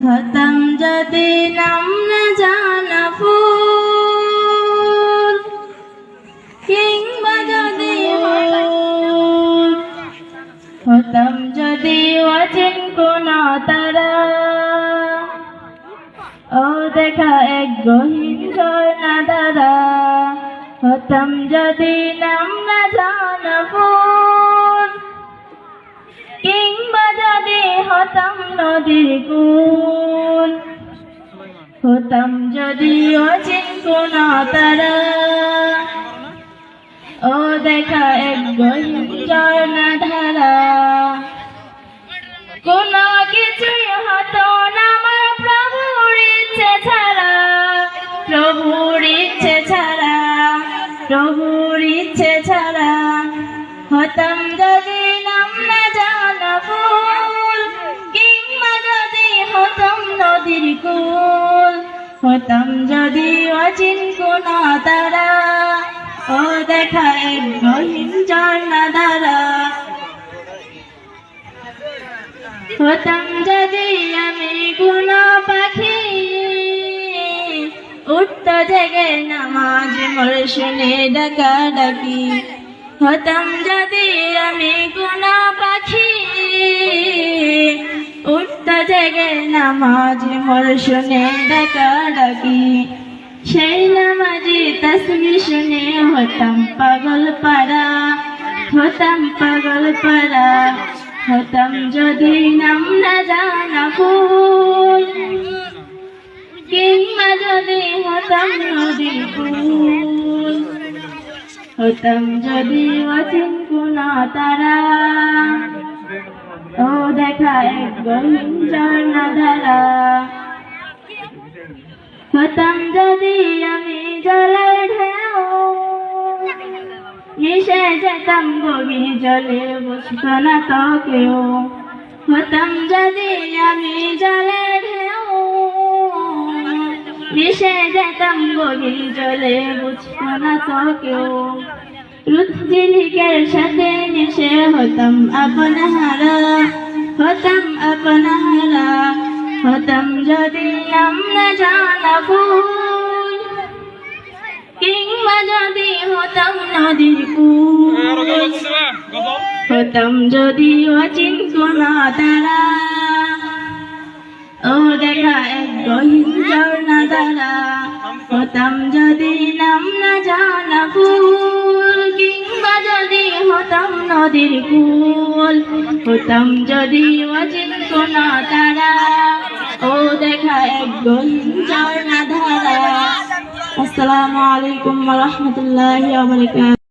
হতাম যদি নাম না জানা ফুল কিংবা যদি হতাম যদি অচেন কোন তারা। ও দেখা এক গহীন ঝর্ণা দ্বারা। হতাম যদি নাম না জানা ফুল হতাম নদীর কুল। হতাম যদি অচিন কোন তারা। ও দেখা এক ঝর্ণা ধারা কোন কিছুই হতো না আমার প্রভুর ইচ্ছে ছাড়া। প্রভুর ইচ্ছে ছাড়া, প্রভুর ইচ্ছে ছাড়া। হতাম নদীর কুল, হতাম যদি অচিন কোন তারা ও দেখা এক গহীন ঝর্ণা ধারা হতাম যদি আমি কোন পাখি, উঠত জেগে নামাজ মোর শুনে ডাকা ডাকি হতাম যদি আমি কোন পাখি উঠত জেগে নামাজ মোর শুনে ডাকা ডাকি। সেই নামাজি তসবি শুনে হতাম পাগল পাড়া, হতাম পাগল পাড়া। হতাম যদি নাম না জানা ফুল কিংবা যদি হতাম নদী ফুল হতাম যদি অচিন কোন তারা ও দেখা আমি জলের ঢেউ, মিশে যেতাম গভীর জলে, বুঝত না তো কেউ। হতাম যদি আমি জলে ঢেউ, মিশে যেতাম গভীর জলে, বুঝত না তো কেউ। রুদ্রিকের সাথে মিশে হতাম আপন যদি না জানা ফুল কিংবা যদি হতাম নদীর কুল হতাম যদি অচিন কোন তারা ও দেখা এক গহীন ঝর্ণা দ্বারা হতাম যদি নাম না জানা ফুল কিংবা যদি হতাম নদীর কুল হতাম যদি অচিন কোন তারা। ও দেখা একজন ঝর্ণা ধারা আসসালামু আলাইকুম ওয়া